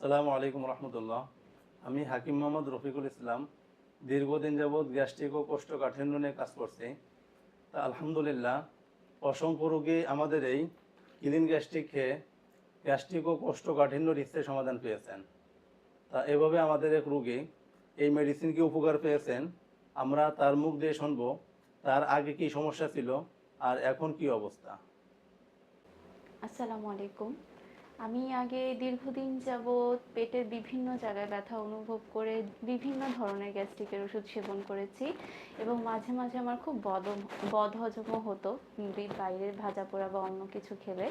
সালামু আলাইকুম রহমতুল্লাহ। আমি হাকিম মোহাম্মদ রফিকুল ইসলাম। দীর্ঘদিন যাবৎ গ্যাস্ট্রিক ও কোষ্ঠকাঠিন্য নিয়ে কাজ করছি। তা আলহামদুলিল্লাহ, অসংখ্য রোগী আমাদের এই ক্লিন গ্যাস্ট্রিক খেয়ে গ্যাস্ট্রিক ও কোষ্ঠকাঠিন্যর ইচ্ছে সমাধান পেয়েছেন। তা এভাবে আমাদের এক রোগী এই মেডিসিন কি উপকার পেয়েছেন। আমরা তার মুখ দিয়ে শুনব, তার আগে কি সমস্যা ছিল আর এখন কি অবস্থা। আসসালামু আলাইকুম। আমি আগে দীর্ঘদিন যাবৎ পেটের বিভিন্ন জায়গায় ব্যথা অনুভব করে বিভিন্ন ধরনের গ্যাস্ট্রিকের ওষুধ সেবন করেছি এবং মাঝে মাঝে আমার খুব বদ বদহজমও হতো বাইরের ভাজা পোড়া বা অন্য কিছু খেলে।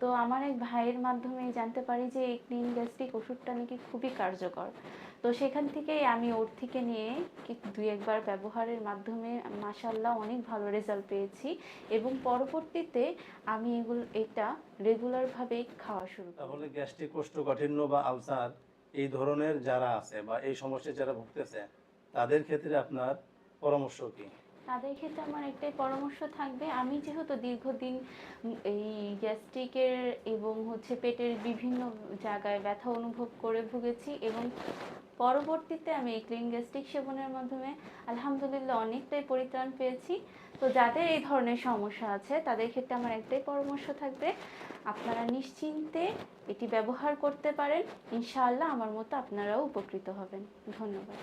তো আমার এক ভাইয়ের মাধ্যমে জানতে পারি যে এই ক্লিন গ্যাস্ট্রিক ওষুধটা নাকি খুবই কার্যকর। তো সেখান থেকেই আমি ওর থেকে নিয়ে দুই একবার ব্যবহারের মাধ্যমে মাসাল্লাহ অনেক ভালো রেজাল্ট পেয়েছি এবং পরবর্তীতে আমি এগুলো এটা রেগুলারভাবে খাওয়া শুরু তাহলে গ্যাস্ট্রিক কোষ্ঠকাঠিন্য বা আলসার এই ধরনের যারা আছে বা এই সমস্যায় যারা ভুগতেছে, তাদের ক্ষেত্রে আপনার পরামর্শ কি? তাদের ক্ষেত্রে আমার একটাই পরামর্শ থাকবে, আমি যেহেতু দীর্ঘদিন এই গ্যাস্ট্রিকের এবং হচ্ছে পেটের বিভিন্ন জায়গায় ব্যথা অনুভব করে ভুগেছি এবং পরবর্তীতে আমি এই ক্লিন গ্যাস্ট্রিক সেবনের মাধ্যমে আলহামদুলিল্লাহ অনেকটাই পরিত্রাণ পেয়েছি। তো যাদের এই ধরনের সমস্যা আছে, তাদের ক্ষেত্রে আমার একটাই পরামর্শ থাকবে, আপনারা নিশ্চিন্তে এটি ব্যবহার করতে পারেন, ইনশাআল্লাহ আমার মতো আপনারাও উপকৃত হবেন। ধন্যবাদ।